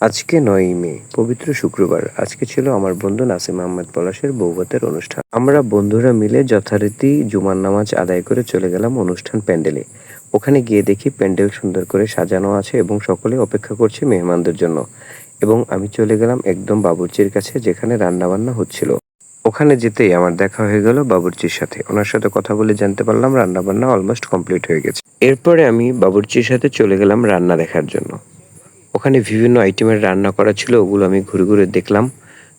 আজকে নয়ই মে, পবিত্র শুক্রবার। আজকে ছিল আমার বন্ধু নাসিম আহমেদ পলাশের বৌভাতের অনুষ্ঠান। আমরা বন্ধুরা মিলে যথারীতি জুমার নামাজ আদায় করে চলে গেলাম অনুষ্ঠান প্যান্ডেলে। ওখানে গিয়ে দেখি প্যান্ডেল সুন্দর করে সাজানো আছে এবং সকলে অপেক্ষা করছে মেহমানদের জন্য। এবং আমি চলে গেলাম একদম বাবুর্চির কাছে যেখানে রান্নাবান্না হচ্ছিল। ওখানে যেতেই আমার দেখা হয়ে গেল বাবুর্চির সাথে। ওনার সাথে কথা বলে জানতে পারলাম রান্নাবান্না অলমোস্ট কমপ্লিট হয়ে গেছে। এরপরে আমি বাবুর্চির সাথে চলে গেলাম রান্না দেখার জন্য। ওখানে বিভিন্ন আইটেমের রান্না করা ছিল, ওগুলো আমি ঘুরে ঘুরে দেখলাম।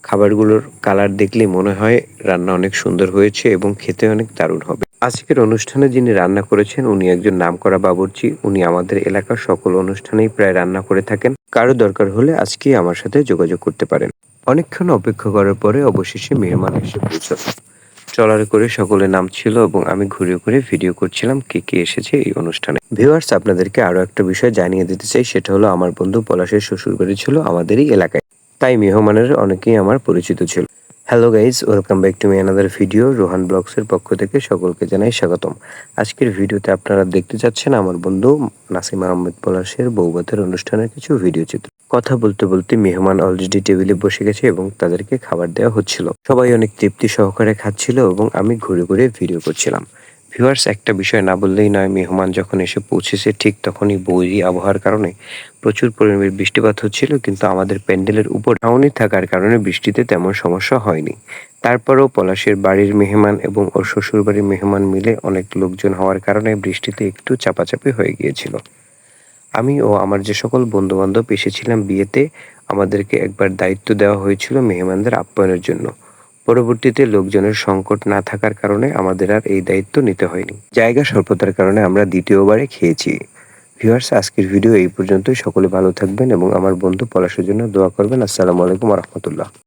খাবারগুলোর কালার দেখলেই মনে হয় রান্না অনেক সুন্দর হয়েছে এবং খেতে অনেক দারুণ হবে। আজকের অনুষ্ঠানে যিনি রান্না করেছেন, উনি একজন নামকরা বাবুর্চি। উনি আমাদের এলাকার সকল অনুষ্ঠানেই প্রায় রান্না করে থাকেন। কারও দরকার হলে আজকেই আমার সাথে যোগাযোগ করতে পারেন। অনেকক্ষণ অপেক্ষা করার পরে অবশেষে মেহমান এসে পৌঁছল ট্রলারে করে সকলে নামছিল এবং আমি ঘুরে ঘুরে ভিডিও করছিলাম কে কে এসেছে এই অনুষ্ঠানে। ভিউয়ার্স আপনাদেরকে আরও একটা বিষয় জানিয়ে দিতে চাই, সেটা হলো আমার বন্ধু পলাশের শ্বশুরবাড়ি ছিল আমাদেরই এলাকায়। তাই মেহমানের অনেকেই আমার পরিচিত ছিল। Hello guys welcome back to me another video Rohan ব্লগসের পক্ষ থেকে সকলকে জানাই স্বাগতম। আজকের ভিডিওতে আপনারা দেখতে চাচ্ছেন আমার বন্ধু নাসিম আহমেদ পলাশের বৌবাতের অনুষ্ঠানের কিছু ভিডিও চিত্র। কথা বলতে বলতে মেহমান অলরেডি টেবিলে বসে গেছে এবং তাদেরকে খাবার দেওয়া হচ্ছিল। সবাই অনেক তৃপ্তি সহকারে খাচ্ছিল এবং আমি ঘুরে ঘুরে ভিডিও করছিলাম। ভিউয়ার্স একটা বিষয় না বললেই নয়, মেহমান যখন এসে পৌঁছেছে, ঠিক তখনই বৈরী আবহাওয়ার কারণে প্রচুর পরিমাণে বৃষ্টিপাত হচ্ছিল, কিন্তু আমাদের প্যান্ডেলের উপর ছাউনি থাকার কারণে বৃষ্টিতে তেমন সমস্যা হয়নি। তারপরেও পলাশের বাড়ির মেহমান এবং ওর শ্বশুর বাড়ির মেহমান মিলে অনেক লোকজন হওয়ার কারণে বৃষ্টিতে একটু চাপাচাপি হয়ে গিয়েছিল। আমি ও আমার যে সকল বন্ধু বান্ধব এসেছিলাম বিয়েতে, আমাদেরকে একবার দায়িত্ব দেওয়া হয়েছিল মেহমানদের আপ্যায়নের জন্য। পরবর্তীতে লোকজনের সংকট না থাকার কারণে আমাদের আর এই দায়িত্ব নিতে হয়নি। জায়গা স্বল্পতার কারণে আমরা দ্বিতীয়বারে খেয়েছি। ভিউয়ার্স, আজকের ভিডিও এই পর্যন্তই। সকলে ভালো থাকবেন এবং আমার বন্ধু পলাশের জন্য দোয়া করবেন। আসসালামু আলাইকুম রহমতুল্লাহ।